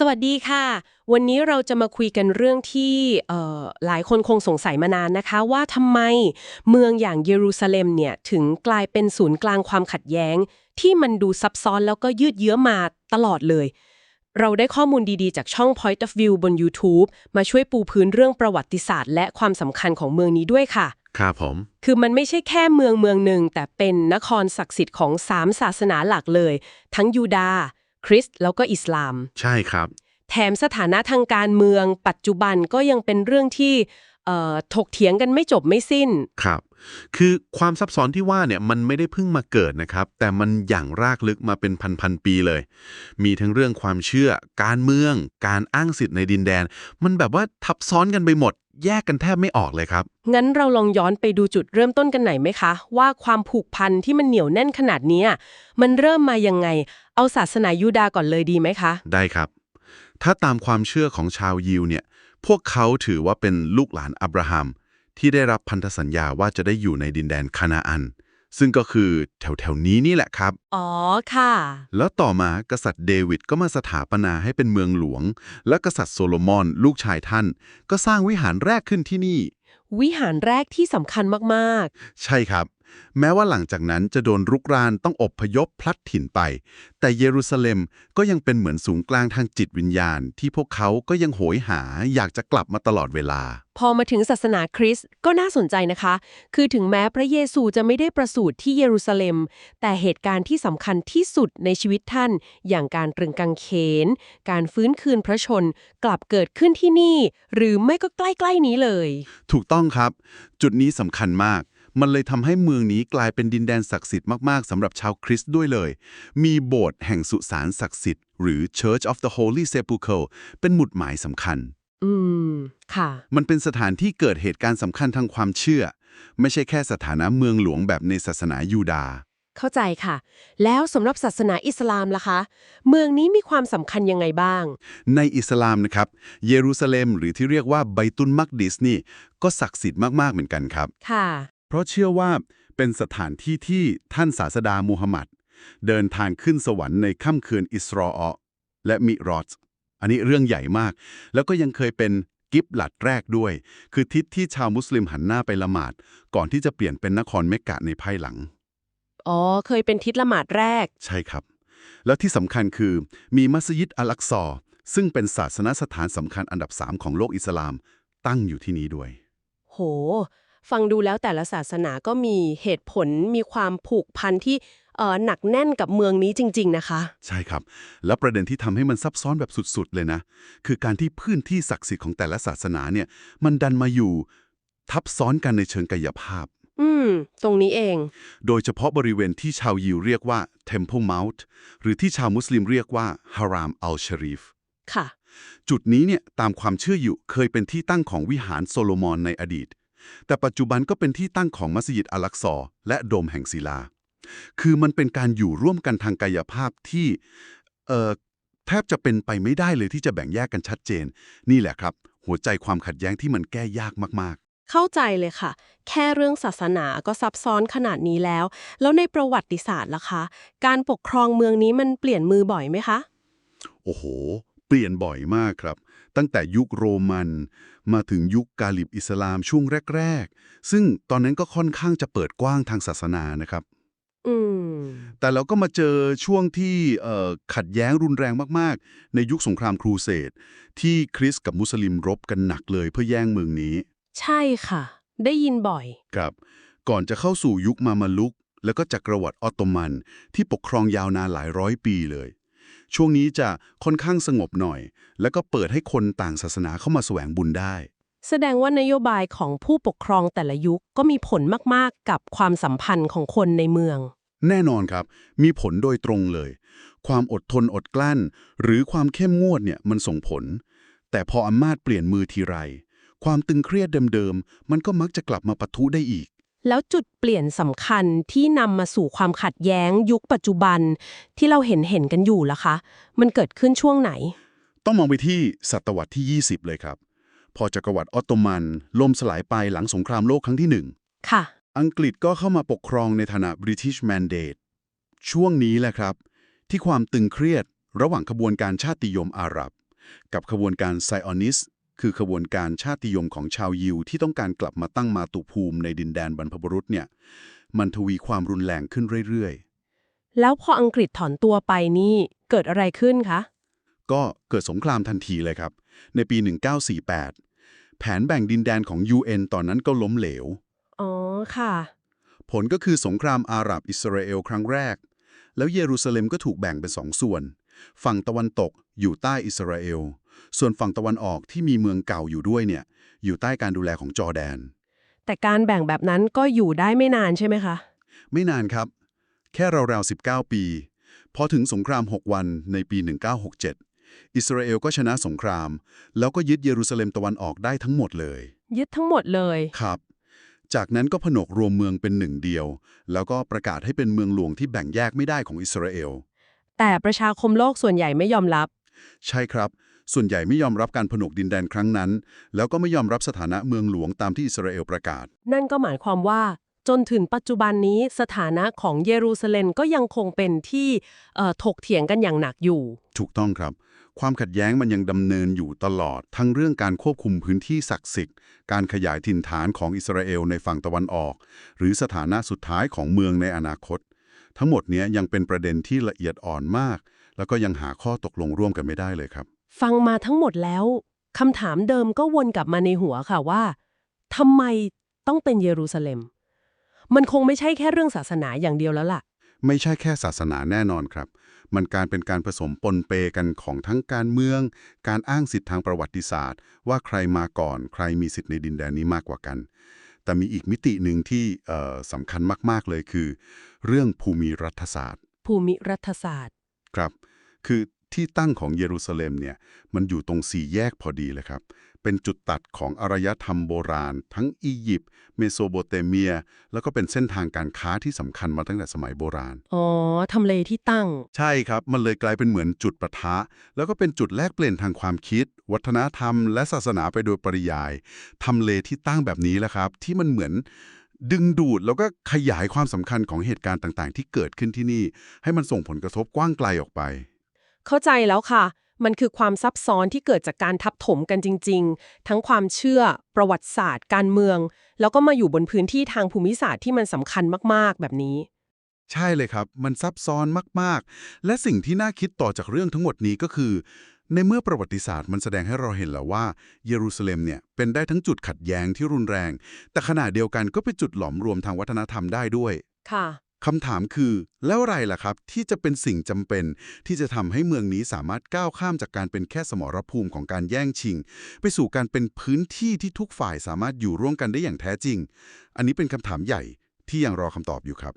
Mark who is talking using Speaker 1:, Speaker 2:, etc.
Speaker 1: สวัสดีค่ะ วันนี้เราจะมาคุยกันเรื่องที่เอ่อหลายคนคงสงสัยมานานนะคะ ว่าทำไมเมืองอย่างเยรูซาเล็มเนี่ยถึงกลายเป็นศูนย์กลางความขัดแย้ง ที่มันดูซับซ้อนแล้วก็ยืดเยื้อมาตลอดเลย เราได้ข้อมูลดีๆ จากช่อง Point of View บน YouTube มาช่วยปูพื้นเรื่องประวัติศาสตร์ และความสำคัญของเมืองนี้ด้วยค่ะ
Speaker 2: ครับผม
Speaker 1: คือมันไม่ใช่แค่เมืองเมืองหนึ่งแต่เป็นนครศักดิ์สิทธิ์ของสามศาสนาหลักเลย ทั้งยูดาห์ คริสต์แล้วก็อิสลาม
Speaker 2: ใช่ครับ
Speaker 1: แถมสถานะทางการเมือง ปัจจุบันก็ยังเป็นเรื่องที่เอ่อถกเถียงกันไม่จบไม่สิ้น
Speaker 2: ครับ คือความซับซ้อนที่ว่าเนี่ยมันไม่ได้เพิ่งมาเกิดนะครับ แต่มันอย่างรากลึกมาเป็นพันๆปีเลย มีทั้งเรื่องความเชื่อ การเมือง การอ้างสิทธิ์ในดินแดน มันแบบว่าทับซ้อนกันไปหมด แยกกันแทบไม่ออกเลยครับ
Speaker 1: งั้นเราลองย้อนไปดูจุดเริ่มต้นกันหน่อยไหมคะ ว่าความผูกพันที่มันเหนียวแน่นขนาดเนี้ยมันเริ่มมายังไง เอาศาสนายูดาห์ก่อนเลยดีไหมคะ
Speaker 2: ได้ครับ ถ้าตามความเชื่อของชาวยิวเนี่ยพวกเขาถือว่าเป็นลูกหลานอับราฮัม ที่ได้รับพันธสัญญาว่าจะได้อยู่ในดินแดนคานาอัน ซึ่งก็คือแถวๆนี้นี่แหละครับ
Speaker 1: อ๋อค่ะ
Speaker 2: แล้วต่อมากษัตริย์เดวิดก็มาสถาปนาให้เป็นเมืองหลวง และกษัตริย์โซโลมอนลูกชายท่าน ก็สร้างวิหารแรกขึ้นที่นี่
Speaker 1: วิหารแรกที่สำคัญมาก
Speaker 2: ใช่ครับ แม้ว่าหลังจากนั้นจะโดนรุกรานต้องอบพยพพลัดถิ่นไป แต่เยรูซาเล็มก็ยังเป็นเหมือนศูนย์กลางทางจิตวิญญาณ ที่พวกเขาก็ยังโหยหาอยากจะกลับมาตลอดเวลา
Speaker 1: ๆพอมาถึงศาสนาคริสต์ก็น่าสนใจนะคะ คือถึงแม้พระเยซูจะไม่ได้ประสูติที่เยรูซาเล็ม แต่เหตุการณ์ที่สำคัญที่สุดในชีวิตท่าน อย่างการตรึงกางเขน การฟื้นคืนพระชนกลับเกิดขึ้นที่นี่ หรือไม่ก็ใกล้ๆนี้เลย
Speaker 2: ถูกต้องครับ จุดนี้สำคัญมาก มันเลยทำให้เมืองนี้กลายเป็นดินแดนศักดิ์สิทธิ์มากๆสำหรับชาวคริสต์ด้วยเลย มีโบสถ์แห่งสุสานศักดิ์สิทธิ์หรือ Church of the Holy Sepulchre เป็นหมุดหมายสำคัญ
Speaker 1: อืม ค่ะ
Speaker 2: มันเป็นสถานที่เกิดเหตุการณ์สำคัญทางความเชื่อ ไม่ใช่แค่สถานะเมืองหลวงแบบในศาสนายูดาห์
Speaker 1: เข้าใจค่ะ แล้วสำหรับศาสนาอิสลามล่ะคะ เมืองนี้มีความสำคัญยังไงบ้าง
Speaker 2: ในอิสลามนะครับ เยรูซาเล็มหรือที่เรียกว่าไบตุนมักดิสนี่ก็ศักดิ์สิทธิ์มากๆเหมือนกันครับ
Speaker 1: ค่ะ
Speaker 2: เพราะเชื่อว่าเป็นสถานที่ที่ท่านศาสดามูฮัมหมัด เดินทางขึ้นสวรรค์ในค่ำคืนอิสรออและมิรอจอันนี้เรื่องใหญ่มาก แล้วก็ยังเคยเป็นกิบลัดแรกด้วย คือทิศที่ชาวมุสลิมหันหน้าไปละหมาด ก่อนที่จะเปลี่ยนเป็นนครเมกกะในภายหลัง
Speaker 1: อ๋อ เคยเป็นทิศละหมาดแรก
Speaker 2: ใช่ครับ แล้วที่สำคัญคือมีมัสยิดอัลอักซอ ซึ่งเป็นศาสนสถานสำคัญอันดับ3ของโลกอิสลาม ตั้งอยู่ที่นี้ด้วย
Speaker 1: โห ฟังดูแล้วแต่ละศาสนาก็มีเหตุผลมีความผูกพันที่เอ่อหนักแน่นกับเมืองนี้จริง ๆ นะคะ
Speaker 2: ใช่ครับ แล้วประเด็นที่ทำให้มันซับซ้อนแบบสุดๆ เลยนะ คือการที่พื้นที่ศักดิ์สิทธิ์ของแต่ละศาสนาเนี่ย มันดันมาอยู่ทับซ้อนกันในเชิงกายภาพ
Speaker 1: อืม ตรงนี้เอง
Speaker 2: โดยเฉพาะบริเวณที่ชาวยิวเรียกว่า Temple Mount หรือที่ชาวมุสลิมเรียกว่า Haram al-Sharif
Speaker 1: ค่ะ
Speaker 2: จุดนี้เนี่ยตามความเชื่ออยู่เคยเป็นที่ตั้งของวิหารโซโลมอนในอดีต แต่ปัจจุบันก็เป็นที่ตั้งของมัสยิดอัลลักซอและโดมแห่งศิลา คือมันเป็นการอยู่ร่วมกันทางกายภาพที่เอ่อแทบจะเป็นไปไม่ได้เลยที่จะแบ่งแยกกันชัดเจน นี่แหละครับ หัวใจความขัดแย้งที่มันแก้ยากมาก
Speaker 1: เข้าใจเลยค่ะ แค่เรื่องศาสนาก็ซับซ้อนขนาดนี้แล้ว แล้วในประวัติศาสตร์ล่ะคะ การปกครองเมืองนี้มันเปลี่ยนมือบ่อยไหมคะ
Speaker 2: ๆโอ้โห เปลี่ยนบ่อยมากครับ ตั้งแต่ยุคโรมัน มาถึงยุคกาลิบอิสลามช่วงแรก ๆ ซึ่งตอนนั้นก็ค่อนข้างจะเปิดกว้างทางศาสนานะครับ
Speaker 1: อืม
Speaker 2: แต่เราก็มาเจอช่วงที่เอ่อขัดแย้งรุนแรงมากๆ ในยุคสงครามครูเสดที่คริสต์กับมุสลิมรบกันหนักเลยเพื่อแย่งเมืองนี้
Speaker 1: ใช่ค่ะ ได้ยินบ่อย
Speaker 2: ครับ ก่อนจะเข้าสู่ยุคมามาลุก แล้วก็จักรวรรดิออตโตมันที่ปกครองยาวนานหลายร้อยปีเลย ช่วงนี้จะค่อนข้างสงบหน่อย แล้วก็เปิดให้คนต่างศาสนาเข้ามาแสวงบุญได้
Speaker 1: แสดงว่านโยบายของผู้ปกครองแต่ละยุคก็มีผลมากๆ กับความสัมพันธ์ของคนในเมือง
Speaker 2: แน่นอนครับ มีผลโดยตรงเลย ความอดทนอดกลั้น หรือความเข้มงวดเนี่ยมันส่งผล แต่พออำนาจเปลี่ยนมือทีไร ความตึงเครียดเดิมๆ มันก็มักจะกลับมาปะทุได้อีก
Speaker 1: แล้วจุดเปลี่ยนสำคัญที่นำมาสู่ความขัดแย้งยุคปัจจุบันที่เราเห็นเห็นกันอยู่ล่ะคะ มันเกิดขึ้นช่วงไหน
Speaker 2: ต้องมองไปที่ศตวรรษที่ 20 เลยครับ พอจักรวรรดิออตโตมันล่มสลายไปหลังสงครามโลกครั้งที่หนึ่ง
Speaker 1: ค่ะ
Speaker 2: อังกฤษก็เข้ามาปกครองในฐานะ British Mandate ช่วงนี้แหละครับ ที่ความตึงเครียดระหว่างขบวนการชาตินิยมอาหรับ กับขบวนการไซออนิส คือขบวนการชาตินิยมของชาวยิวที่ต้องการกลับมาตั้งมาตุภูมิในดินแดนบรรพบุรุษเนี่ย มันทวีความรุนแรงขึ้นเรื่อย
Speaker 1: แล้วพออังกฤษถอนตัวไปนี่เกิดอะไรขึ้นคะ
Speaker 2: ๆก็เกิดสงครามทันทีเลยครับ ในปี 1948 แผนแบ่งดินแดนของ UN ตอนนั้นก็ล้มเหลว
Speaker 1: อ๋อค่ะ
Speaker 2: ผลก็คือสงครามอาหรับอิสราเอลครั้งแรก แล้วเยรูซาเล็มก็ถูกแบ่งเป็นสองส่วน ฝั่งตะวันตกอยู่ใต้อิสราเอล ส่วนฝั่งตะวันออกที่มีเมืองเก่าอยู่ด้วยเนี่ย อยู่ใต้การดูแลของจอร์แดน
Speaker 1: แต่การแบ่งแบบนั้นก็อยู่ได้ไม่นานใช่ไหมคะ
Speaker 2: ไม่นานครับ แค่ราวๆ19 ปี พอถึงสงคราม 6 วันในปี 1967 อิสราเอลก็ชนะสงคราม แล้วก็ยึดเยรูซาเล็มตะวันออกได้ทั้งหมดเลย
Speaker 1: ยึดทั้งหมดเลย
Speaker 2: ครับ จากนั้นก็ผนวกรวมเมืองเป็นหนึ่งเดียว แล้วก็ประกาศให้เป็นเมืองหลวงที่แบ่งแยกไม่ได้ของอิสราเอล
Speaker 1: แต่ประชาคมโลกส่วนใหญ่ไม่ยอมรับ
Speaker 2: ใช่ครับ ส่วนใหญ่ไม่ยอมรับการผนวกดินแดนครั้งนั้น แล้วก็ไม่ยอมรับสถานะเมืองหลวงตามที่อิสราเอลประกาศ
Speaker 1: นั่นก็หมายความว่าจนถึงปัจจุบันนี้สถานะของเยรูซาเล็มก็ยังคงเป็นที่เอ่อถกเถียงกันอย่างหนักอยู่
Speaker 2: ถูกต้องครับ ความขัดแย้งมันยังดำเนินอยู่ตลอด ทั้งเรื่องการควบคุมพื้นที่ศักดิ์สิทธิ์ การขยายถิ่นฐานของอิสราเอลในฝั่งตะวันออก หรือสถานะสุดท้ายของเมืองในอนาคต ทั้งหมดเนี้ยยังเป็นประเด็นที่ละเอียดอ่อนมาก แล้วก็ยังหาข้อตกลงร่วมกันไม่ได้เลยครับ
Speaker 1: ฟังมาทั้งหมดแล้วคำถามเดิมก็วนกลับมาในหัวค่ะว่าทำไมต้องเป็นเยรูซาเล็ม มันคงไม่ใช่แค่เรื่องศาสนาอย่างเดียวแล้วล่ะ
Speaker 2: ไม่ใช่แค่ศาสนาแน่นอนครับ มันการเป็นการผสมปนเปกันของทั้งการเมือง การอ้างสิทธิทางประวัติศาสตร์ ว่าใครมาก่อน ใครมีสิทธิ์ในดินแดนนี้มากกว่ากัน แต่มีอีกมิติหนึ่งที่เอ่อสำคัญมาก ๆเลยคือ เรื่องภูมิรัฐศาสตร์
Speaker 1: ภูมิรัฐศาสตร์
Speaker 2: ครับ คือ ที่ตั้งของเยรูซาเล็มเนี่ยมันอยู่ตรงสี่แยกพอดีเลยครับ เป็นจุดตัดของอารยธรรมโบราณ ทั้งอียิปต์เมโสโปเตเมีย แล้วก็เป็นเส้นทางการค้าที่สำคัญมาตั้งแต่สมัยโบราณ
Speaker 1: อ๋อทำเลที่ตั้ง
Speaker 2: ใช่ครับ มันเลยกลายเป็นเหมือนจุดปะทะ แล้วก็เป็นจุดแลกเปลี่ยนทางความคิด วัฒนธรรม และศาสนาไปโดยปริยายทำเลที่ตั้งแบบนี้แหละครับ ที่มันเหมือนดึงดูดแล้วก็ขยายความสำคัญของเหตุการณ์ต่างๆ ที่เกิดขึ้นที่นี่ ให้มันส่งผลกระทบกว้างไกลออกไป
Speaker 1: เข้าใจแล้วค่ะ มันคือความซับซ้อนที่เกิดจากการทับถมกันจริง ๆ ทั้งความเชื่อ ประวัติศาสตร์ การเมือง แล้วก็มาอยู่บนพื้นที่ทางภูมิศาสตร์ที่มันสำคัญมากๆ แบบนี้
Speaker 2: ใช่เลยครับ มันซับซ้อนมากๆ และสิ่งที่น่าคิดต่อจากเรื่องทั้งหมดนี้ก็คือ ในเมื่อประวัติศาสตร์มันแสดงให้เราเห็นแล้วว่า เยรูซาเล็มเนี่ยเป็นได้ทั้งจุดขัดแย้งที่รุนแรง แต่ขณะเดียวกันก็เป็นจุดหลอมรวมทางวัฒนธรรมได้ด้วย
Speaker 1: ค่ะ
Speaker 2: คำถามคือ แล้วอะไรล่ะครับ ที่จะเป็นสิ่งจำเป็น ที่จะทำให้เมืองนี้สามารถก้าวข้ามจากการเป็นแค่สมรภูมิของการแย่งชิง ไปสู่การเป็นพื้นที่ที่ทุกฝ่ายสามารถอยู่ร่วมกันได้อย่างแท้จริง อันนี้เป็นคำถามใหญ่ที่ยังรอคำตอบอยู่ครับ